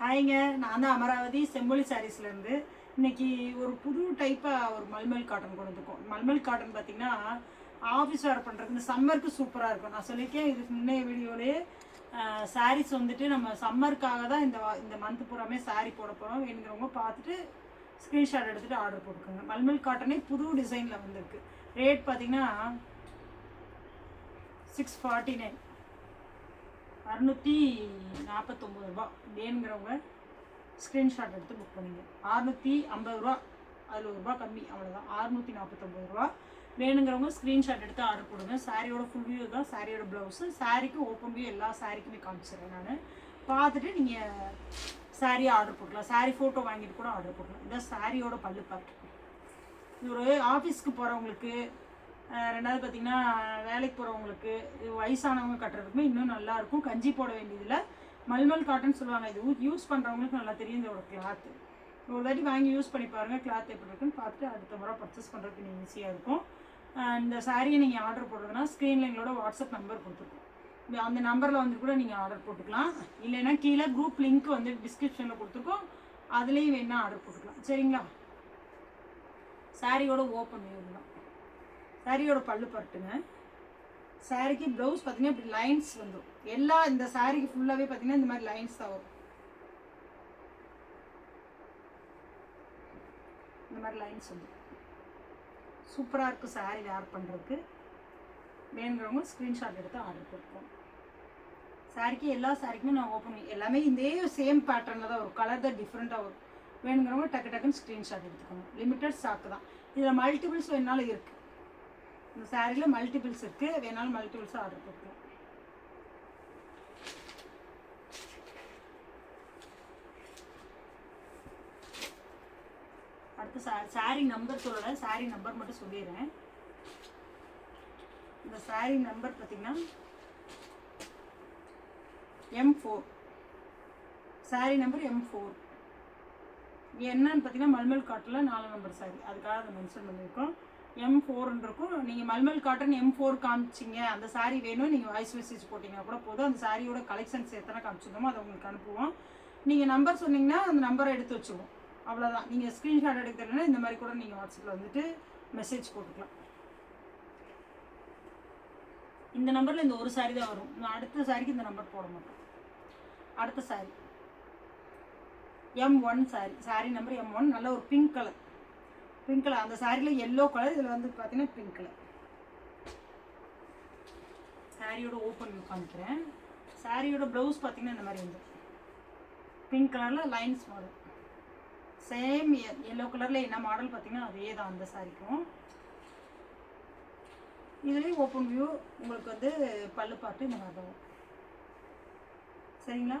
ஹாய்ங்க நான் தான் அமராவதி செம்மொழி சாரீஸ்லேருந்து இன்னைக்கு ஒரு புது டைப்பாக ஒரு மல்மல் காட்டன் கொண்டு வந்துருக்கோம். மல்மல் காட்டன் பார்த்தீங்கன்னா ஆஃபீஸ் வேர் பண்ணுறதுக்கு இந்த சம்மருக்கு சூப்பராக இருக்கும். நான் சொல்லியிருக்கேன் இதுக்கு முன்னே வீடியோலேயே சாரீஸ் வந்துட்டு நம்ம சம்மருக்காக தான் இந்த இந்த மந்த் பூராமே சாரீ போட போகிறோம் என்கிறவங்க பார்த்துட்டு ஸ்க்ரீன்ஷாட் எடுத்துகிட்டு ஆர்டர் போட்டுக்கோங்க. மல்மல் காட்டனே புது டிசைனில் வந்திருக்கு. ரேட் பார்த்தீங்கன்னா சிக்ஸ் ஃபார்ட்டி நைன் அறுநூற்றி நாற்பத்தொம்பது ரூபா. வேணுங்கிறவங்க ஸ்க்ரீன்ஷாட் எடுத்து புக் பண்ணிங்க. அறுநூற்றி ஐம்பது ரூபா. அதில் ஒரு ரூபா கம்மி அவ்வளோதான் அறுநூற்றி நாற்பத்தொம்பது ரூபா. வேணுங்கிறவங்க ஸ்க்ரீன்ஷாட் எடுத்து ஆர்டர் கொடுங்க. சாரியோட ஃபுல் வியூ தான் சாரியோட ப்ளவுஸு சாரிக்கு ஓப்பன் வியூ எல்லா சாரிக்குமே காமிச்சிடுறேன் நான். பார்த்துட்டு நீங்கள் சாரியை ஆர்டர் போட்டுக்கலாம் சாரி ஃபோட்டோ வாங்கிட்டு கூட ஆர்டர் போடலாம் இதான் சாரியோட பல்லு பார்ட் இது ஒரு ஆஃபீஸ்க்கு போகிறவங்களுக்கு ரெண்டாவது பார்த்தீங்கன்னா வேலைக்கு போகிறவங்களுக்கு இது வயசானவங்க கட்டுறதுக்குமே இன்னும் நல்லாயிருக்கும் கஞ்சி போட வேண்டியதில்லை. மல்மல் காட்டன் சொல்லுவாங்க. இது யூஸ் பண்ணுறவங்களுக்கு நல்லா தெரியும் இதோட கிளாத்து ஒரு தாட்டி வாங்கி யூஸ் பண்ணி பாருங்கள் கிளாத் எப்படி இருக்குன்னு பார்த்துட்டு அடுத்த முறை பர்ச்சேஸ் பண்ணுறதுக்கு நீங்கள் ஈஸியாக இருக்கும். இந்த சாரியை நீங்கள் ஆர்டர் போடுறதுனா ஸ்க்ரீனில் எங்களோட வாட்ஸ்அப் நம்பர் கொடுத்துருக்கோம். இந்த- அந்த நம்பரில் வந்து கூட நீங்கள் ஆர்டர் போட்டுக்கலாம். இல்லைன்னா கீழே குரூப் லிங்க் வந்து டிஸ்கிரிப்ஷனில் கொடுத்துருக்கோம். அதுலேயும் வேணால் ஆர்டர் போட்டுக்கலாம். சரிங்களா? சாரியோட ஓப்பன் வியூ தான். சாரியோட பல்லு பரட்டுங்க. சாரிக்கு ப்ளவுஸ் பார்த்தீங்கன்னா இப்படி லைன்ஸ் வந்துடும் எல்லா இந்த சாரிக்கு ஃபுல்லாகவே பார்த்தீங்கன்னா இந்த மாதிரி லைன்ஸ் தான் வரும். இந்த மாதிரி லைன்ஸ் வந்துடும் சூப்பராக இருக்கும் சாரி வேர் பண்ணுறதுக்கு வேணுங்கிறவங்க ஸ்க்ரீன்ஷாட் எடுத்து ஆர்டர் கொடுப்போம் சாரிக்கு எல்லா சாரிக்குமே நான் ஓப்பன் பண்ணி எல்லாமே இதே சேம் பேட்டர்னில் தான் வரும். கலர் தான் டிஃப்ரெண்ட்டாக வரும். வேணுங்கிறவங்க டக்கு டக்குன்னு ஸ்க்ரீன்ஷாட் எடுத்துக்கணும் லிமிட்டட் ஸ்டாக் தான். இதில் மல்டிபிள்ஸ் வேணாலும் இருக்குது இந்த சாரியில் மல்டிபிள்ஸ் இருக்குது வேணாலும் மல்டிபிள்ஸாக ஆர்டர் போட்டுக்கலாம். அடுத்து சா சாரி நம்பர் சொல்லலை. சாரி நம்பர் மட்டும் சொல்லிடுறேன். இந்த சாரி நம்பர் பார்த்தீங்கன்னா M four sari number M four என்னன்னு பார்த்தீங்கன்னா மல்மல் காட்டில் நாலு நம்பர் சாரி அதுக்காக அதை மென்ஷன் பண்ணியிருக்கோம். எம் ஃபோர்னு இருக்கும் நீங்கள் மல்மல் காட்டன் எம் ஃபோர் காமிச்சிங்க அந்த சாரீ வேணும் நீங்கள் வாய்ஸ் மெசேஜ் போட்டிங்கன்னா கூட போதும். அந்த சாரியோட கலெக்ஷன்ஸ் எத்தனை காமிச்சிருந்தோமோ அதை உங்களுக்கு அனுப்புவோம். நீங்கள் நம்பர் சொன்னீங்கன்னா அந்த நம்பரை எடுத்து வச்சுருவோம். அவ்வளோதான் நீங்கள் ஸ்க்ரீன்ஷாட் எடுக்கிறதுனா இந்த மாதிரி கூட நீங்கள் வாட்ஸ்அப்பில் வந்துட்டு மெசேஜ் போட்டுக்கலாம். இந்த நம்பரில் இந்த ஒரு சாரி தான் வரும். நான் அடுத்த சாரிக்கு இந்த நம்பர் போட மாட்டோம் அடுத்த sari M one sari sari number M one நல்ல ஒரு பிங்க் கலர் பிங்க் கலர் அந்த சாரியில் எல்லோ கலர் இதில் வந்து பார்த்தீங்கன்னா பிங்க் கலர் சாரியோட ஓப்பன் வியூ காமிக்கிறேன். சாரியோட ப்ளவுஸ் பார்த்தீங்கன்னா இந்த மாதிரி வந்து. பிங்க் கலரில் லைன்ஸ் மாடல் சேம் எல்லோ கலரில் என்ன மாடல் பார்த்தீங்கன்னா அதே தான் அந்த சாரிக்கும் இதுலேயும் ஓப்பன் வியூ உங்களுக்கு வந்து பல்லு பாட்டு இந்த மாதிரி வரும். சரிங்களா?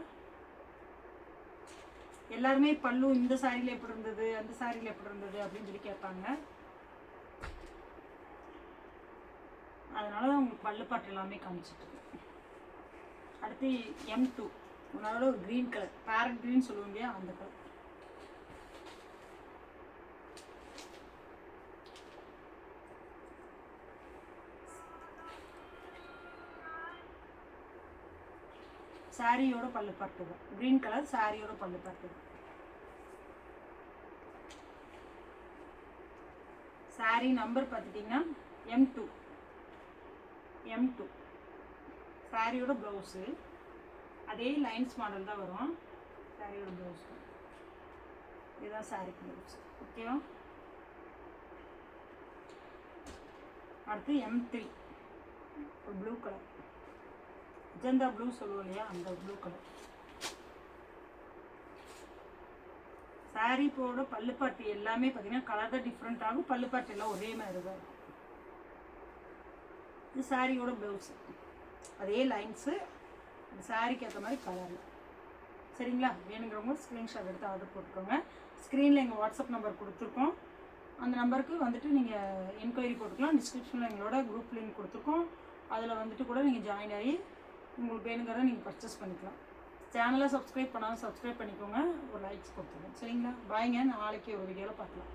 எல்லாருமே பல்லு இந்த சாரியில் எப்படி இருந்தது அந்த சாரியில் எப்படி இருந்தது அப்படின்னு சொல்லி கேட்பாங்க. அதனால தான் உங்களுக்கு பல்லு பாட்டு எல்லாமே காமிச்சிட்டு அடுத்து எம் டூ உன்னால ஒரு க்ரீன் கலர் பேரட் க்ரீன் சொல்லுவோம் இல்லையா அந்த கலர் சாரியோட பல்லு பட்டு க்ரீன் கலர் சாரியோட பல்லு பட்டு சாரி நம்பர் பார்த்துட்டிங்கன்னா எம் டூ எம் டூ சாரியோட ப்ளவுஸு அதே லைன்ஸ் மாடல் தான் வரும். சாரியோட ப்ளவுஸ் இதுதான் சாரி ப்ளவுஸ் ஓகேவா அடுத்து எம் த்ரீ ஒரு ப்ளூ கலர் அஜந்தா ப்ளூ சொல்லுவோம் இல்லையா அந்த ப்ளூ கலர் சாரி போட பல்லுப்பாட்டு எல்லாமே பார்த்தீங்கன்னா கலர் தான் டிஃப்ரெண்ட் ஆகும். பல்லுப்பாட்டு எல்லாம் ஒரே மாதிரி தான் இது சாரியோட ப்ளவுஸு அதே லைன்ஸு அந்த சாரிக்கு ஏற்ற மாதிரி கலர் சரிங்களா? வேணுங்கிறவங்க ஸ்க்ரீன்ஷாட் எடுத்து ஆர்டர் போட்டுக்கோங்க. ஸ்க்ரீனில் எங்கள் வாட்ஸ்அப் நம்பர் கொடுத்துருக்கோம். அந்த நம்பருக்கு வந்துட்டு நீங்கள் என்கொயரி போட்டுக்கலாம். டிஸ்கிரிப்ஷனில் எங்களோட குரூப் லிங்க் கொடுத்துருக்கோம். அதில் வந்துட்டு கூட நீங்கள் ஜாயின் ஆகி உங்களுக்கு வேணுங்கிறத நீங்கள் பர்ச்சேஸ் பண்ணிக்கலாம். சேனலை சப்ஸ்கிரைப் பண்ணாலும் சப்ஸ்கிரைப் பண்ணிக்கோங்க. ஒரு லைக்ஸ் கொடுத்துருங்க. சரிங்களா? பாய்ங்க நாளைக்கு ஒரு வீடியோவில் பார்க்கலாம்.